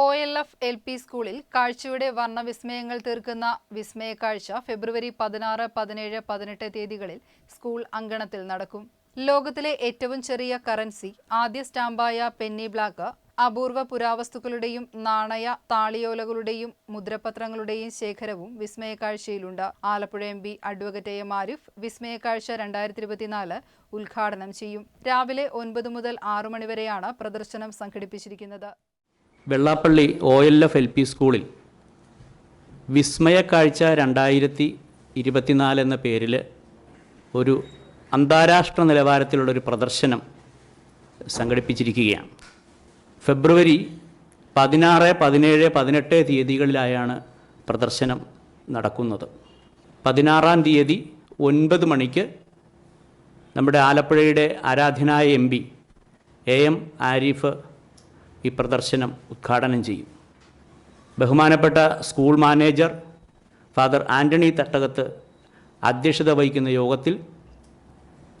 O L F L P സ്കൂളിൽ കാഴ്ചയുടെ വർണവിസ്മയങ്ങൾ തീർക്കുന്ന വിസ്മയ കാഴ്ച ഫെബ്രുവരി പതിനാറ് പതിനേഴ് പതിനെട്ട് തീയതികളിൽ സ്കൂൾ അങ്കണത്തിൽ നടക്കും. ലോകത്തിലെ ഏറ്റവും ചെറിയ കറൻസി ആദ്യ സ്റ്റാമ്പായ പെന്നി ബ്ലാക്ക് അപൂർവ പുരാവസ്തുക്കളുടെയും നാണയ താളിയോലകളുടെയും മുദ്രപത്രങ്ങളുടെയും ശേഖരവും വിസ്മയക്കാഴ്ചയിലുണ്ട്. Alappuzha M P advocate M Arif വിസ്മയക്കാഴ്ച രണ്ടായിരത്തി ഇരുപത്തിനാല് ഉദ്ഘാടനം ചെയ്യും. രാവിലെ ഒൻപത് മുതൽ ആറു മണിവരെയാണ് പ്രദർശനം സംഘടിപ്പിച്ചിരിക്കുന്നത്. Vellappally O L F L P സ്കൂളിൽ വിസ്മയക്കാഴ്ച രണ്ടായിരത്തി ഇരുപത്തിനാല് എന്ന പേരിൽ ഒരു അന്താരാഷ്ട്ര നിലവാരത്തിലുള്ളൊരു പ്രദർശനം സംഘടിപ്പിച്ചിരിക്കുകയാണ്. ഫെബ്രുവരി പതിനാറ് പതിനേഴ് പതിനെട്ട് തീയതികളിലായാണ് പ്രദർശനം നടക്കുന്നത്. പതിനാറാം തീയതി ഒൻപത് മണിക്ക് നമ്മുടെ ആലപ്പുഴയുടെ ആരാധനായ M P A M Arif ഈ പ്രദർശനം ഉദ്ഘാടനം ചെയ്യും. ബഹുമാനപ്പെട്ട school manager father Antony Thattakath അധ്യക്ഷത വഹിക്കുന്ന യോഗത്തിൽ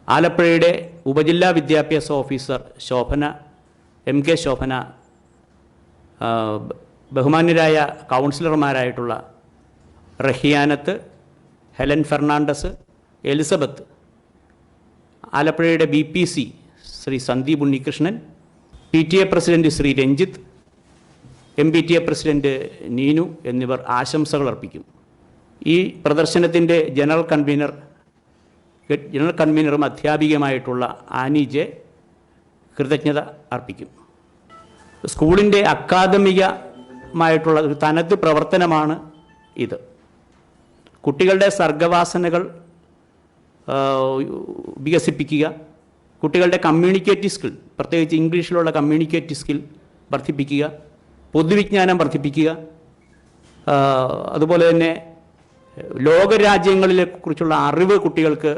ആലപ്പുഴയുടെ ഉപജില്ലാ വിദ്യാഭ്യാസ officer Shobhana M K Shobhana ബഹുമാന്യരായ കൗൺസിലർമാരായിട്ടുള്ള Rahiyanath Helen Fernandez Elizabeth ആലപ്പുഴയുടെ B P C Shri Sandeep Unnikrishnan P T A president Shri Ranjith M P T A president Neenu എന്നിവർ ആശംസകൾ അർപ്പിക്കും ഈ പ്രദർശനത്തിന്റെ ജനറൽ കൺവീനർ ജനറൽ കൺവീനറും അധ്യാപികയുമായിട്ടുള്ള ആനി ജെ കൃതജ്ഞത അർപ്പിക്കും സ്കൂളിന്റെ അക്കാദമികമായിട്ടുള്ള ഒരു തനത് പ്രവർത്തനമാണ് ഇത്. കുട്ടികളുടെ സർഗവാസനകൾ വികസിപ്പിക്കുക കുട്ടികളുടെ കമ്മ്യൂണിക്കേറ്റീവ് സ്കിൽ പ്രത്യേകിച്ച് ഇംഗ്ലീഷിലുള്ള കമ്മ്യൂണിക്കേറ്റീവ് സ്കിൽ വർദ്ധിപ്പിക്കുക പൊതുവിജ്ഞാനം വർദ്ധിപ്പിക്കുക അതുപോലെ തന്നെ ലോകരാജ്യങ്ങളിലെ കുറിച്ചുള്ള അറിവ് കുട്ടികൾക്ക്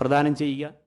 പ്രദാനം ചെയ്യുക.